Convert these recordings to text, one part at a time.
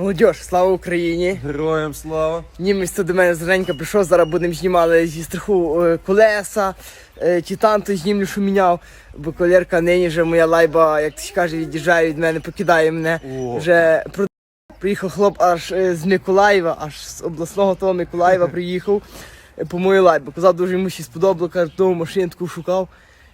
Молодіж, слава Україні! Героям слава. Німець тут до мене зраненька прийшов, зараз будемо знімали зі страху е, колеса, е, титан той знімлю, що міняв, бо колірка нині вже моя лайба, як ти каже, від'їжджає від мене, покидає мене. О. Вже приїхав хлоп аж е, з Миколаєва, аж з обласного того Миколаєва приїхав по мою лайбу. Казав, дуже йому ще сподобало, каже, тому машину таку шукав.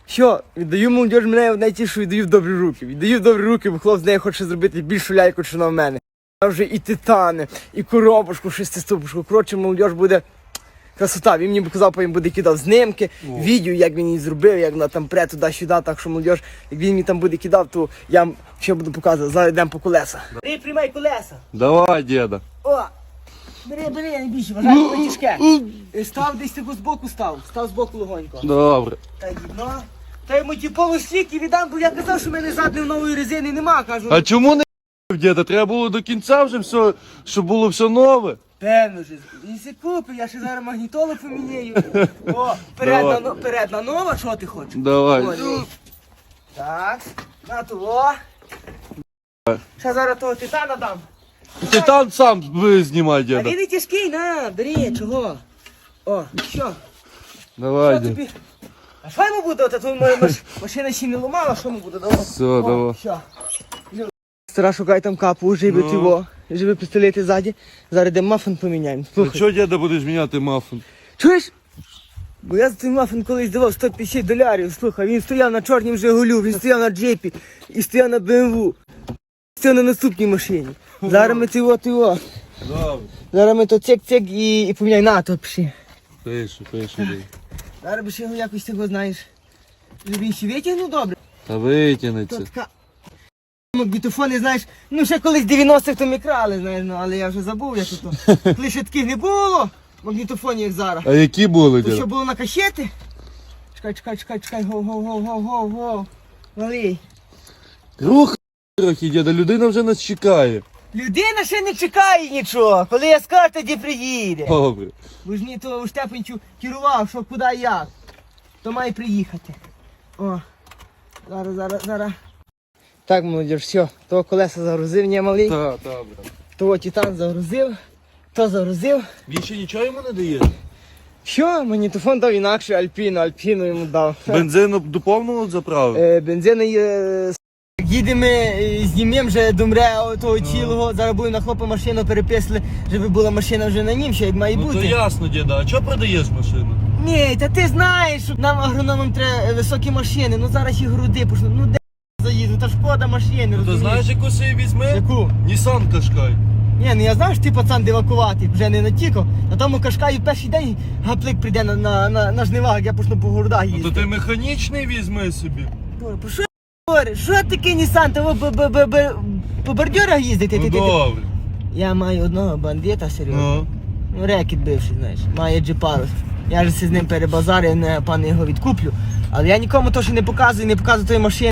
Що, віддаю молодіж мене що віддаю в добрі руки. Віддаю в добрі руки, бо хлоп з нею хоче зробити більшу ляльку, що на мене. Вже і титани, і коробочку, шестиступочку. Коротше, молодіж буде красота. Він мені показав, потім буде кидав знимки, відео, як він її зробив, як вона там пре туди-сюди. Так що молодіж, як він мені там буде кидав, то я вам ще буду показувати. Зараз йдемо по колеса. Бери, приймай колеса. Давай, деда. О! Бери, бери, я не більше, вважай, що тяжке. Е, Став десь таку збоку став. Став збоку легонько. Добре. Та їдно. Та йому ті полустіки віддам, бо я казав, що в мене задньої нової резини нема, кажу. А чому не деда? Треба було до кінця вже все, щоб було все нове. Певно ж, він се купив, я ще зараз магнітолу поміняю. О, передна, Давай. но- передна нова, що ти хочеш? Давай. О, ні. Так, на того. Ще зараз того титана дам. Титан сам ви знімай, А він не тяжкий, на, бери, чого? О, що? Давай, Що тобі? А що йому буде? Та моя маш- машина ще не ламала, що йому буде? Давай. Все, давай. Що? Стара, шукай там капу, живи Ну. його, живи пістолети ззаді. Зараз де мафин поміняємо. Ну Слухай. що, будеш міняти мафин? Чуєш? Бо я за цей мафін колись давав 150 долярів. Слухай, він стояв на чорнім Жигулю, він стояв на джипі і стояв на БМВ. Стояв на наступній машині. Зараз ми цього його. Добре. Зараз ми то цек-цек і, і поміняй на то пиши. Пишу, пишу, деда. Зараз би ще його якось цього знаєш. Щоб він ще витягнув добре. Та То витягнеться. така. Магнітофони, знаєш, ну ще колись 90-х то ми крали, знаєш, ну, але я вже забув, як то. Коли ще таких не було, магнітофонів як зараз. А які були, То що було на кашети? Чекай, чекай, чекай, чекай, го, го, го, го, го, го. Малий. Рух трохи, деда, людина вже нас чекає. Людина ще не чекає нічого. Коли я скажу, тоді приїде. Добре. Бо ж мені то у Штепенчу керував, що куди як. То має приїхати. О. Зараз, зараз, зараз. Так, молодіж, все, того колеса загрузив, не малий. Так, добре. Того титан загрузив, то загрузив. Більше нічого йому не даєш? Що? Магнітофон дав інакше, альпіну, альпіну йому дав. Бензину до повного заправив? Е, бензини є. Їдемо, е, знімемо вже домре того цілого, зараз будемо на хлопа машину переписали, щоб була машина вже на нім, ще як має Ну бути. то ясно, деда. А чого продаєш машину? Ні, та ти знаєш, що нам агрономам треба е, високі машини, ну зараз їх груди почнуть, ну де заїду, та шкода машини, Ну, то розумієш? знаєш, яку собі візьми? Яку? Нісан Кашкай. Ні, ну я знаю, що ти пацан дивакуватий, вже не натікав. На тому кашкаю перший день гаплик прийде на, на, на, на жнивах, як я почну по городах Ну то ти механічний візьми собі. Боже, Про що ти говориш? Що таке Нісан? Та ви б- б- б- б- по бордюрах їздите? Ну Ти- ти- ти- добре. Я маю одного бандита, серйозно. Ну. Ну, рекет бивший, знаєш, має джипарус. Я ж з ним перебазарю, не пане його відкуплю. Але я нікому то, що не показую, не показую тої машини.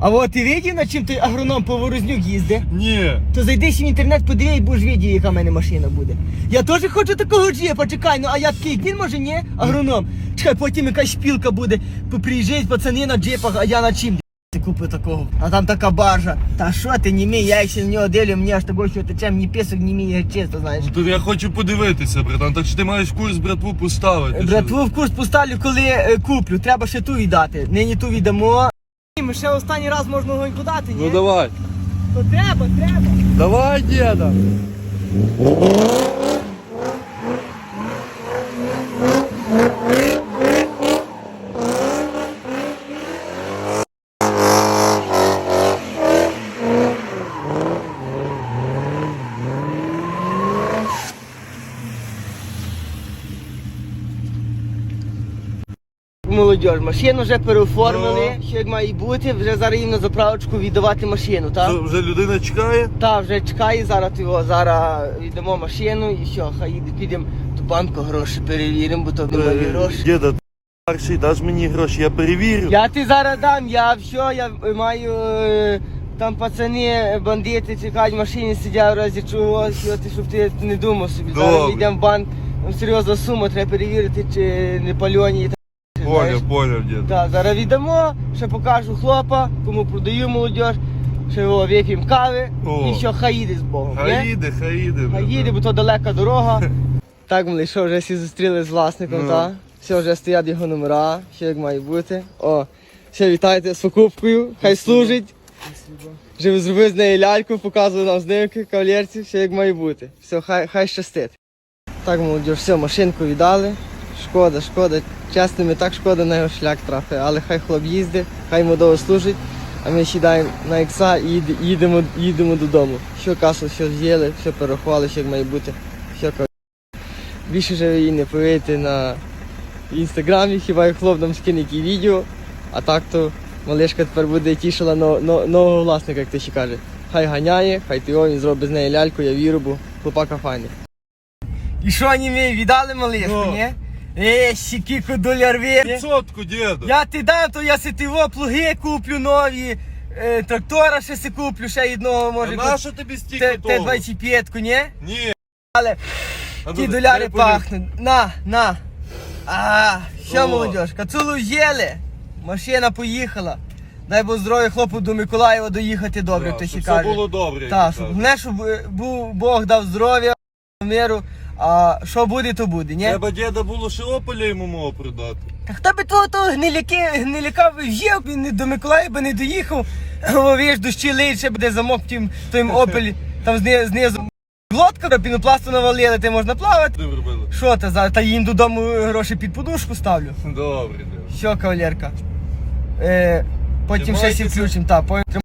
А от ти видів, на чим той агроном по Ворознюк їздить? Ні. То зайди ще в інтернет, подиви і будеш відео, яка в мене машина буде. Я теж хочу такого джипа, чекай, ну а я такий, він може ні, агроном. Чекай, потім якась шпілка буде, приїжджають пацани на джипах, а я на чим ти купив такого? А там така баржа. Та що ти не мій, я ще на нього дивлю, мені аж того, що тече, ні пісок, ні мій, чисто, знаєш. Ну то я хочу подивитися, братан. Так що ти маєш курс братву поставити. Братву в курс поставлю, коли е, куплю. Треба ще ту віддати. Нині ту віддамо. Ми ще останній раз можна гоньку дати, ні? Ну давай. То треба, треба. Давай, деда. Молодіж, машину вже переоформили, Ну. що як має бути, вже зараз їм на заправочку віддавати машину, так? Вже людина чекає? Та вже чекає зараз його, зараз віддамо машину і що, хай їде, підемо до банку гроші перевіримо, бо то не мої гроші. Деда, ти перший даш мені гроші, я перевірю. Я ти зараз дам, я все, я маю е, там пацани, бандити чекають в машині, сидять в разі чого, що ти, щоб ти не думав собі. Зараз Добре. йдемо в банк, там серйозна сума, треба перевірити, чи не пальоні. Поняв, поняв, дід. Так, зараз віддамо, ще покажу хлопа, кому продаю молодіж. Ще його вип'ємо кави О. і все, хай їде з Богом. ні? Хай їде, хай їде. Бо то далека дорога. Так, мали, що вже всі зустріли з власником, Ну. та? Все, вже стоять його номера, все як має бути. О, все, вітайте з покупкою, хай служить. Вже зробив з неї ляльку, показував нам знімки, кавалерці, все як має бути. Все, хай, хай щастить. Так, молодь, все, машинку віддали. Шкода, шкода. Чесно, мені так шкода на його шлях трапи, але хай хлоп їздить, хай йому довго служить, а ми сідаємо на ікса і їдемо, їдемо додому. Що касу, все з'їли, все перерахували, все як має бути. Все, Більше вже ви її не повієте на інстаграмі, хіба як хлоп нам скине які відео, а так то малишка тепер буде тішила но- но- нового власника, як ти ще каже. Хай ганяє, хай ти він зробить з неї ляльку, я вірю, бо хлопака файний. І що вони ми віддали малишку, Ну. ні? Е, щіки доляр вірне. Сотку, діду. Я ти дам, то я си ти во плуги куплю нові, е, трактора ще си куплю, ще одного може. А куп- нащо тобі стільки Те- того? Т-25, ні? Ні. Але А ну, ті дай доляри понюхай. пахнуть. На, на. А, що О. молодіж, кацулу взяли. Машина поїхала. Дай Бог здоров'я хлопу до Миколаєва доїхати добре, хто ще щоб каже. Було добре. як Так, щоб не щоб е, був Бог дав здоров'я, миру, а що буде, то буде, ні? Треба діда було ще ополя йому мого продати. Та хто би того того гниляки, гниляка в'їв, він не до Миколаєва не доїхав, о, віж, дощі лить, ще буде замок тим, тим опель, там зни- знизу глотка, пінопласту навалили, ти можна плавати. Ти робили. Що ти за та їм додому гроші під подушку ставлю? Добре, діду. Що, кавалерка? Е, потім ще сі Тримайтеся. включимо, так, потім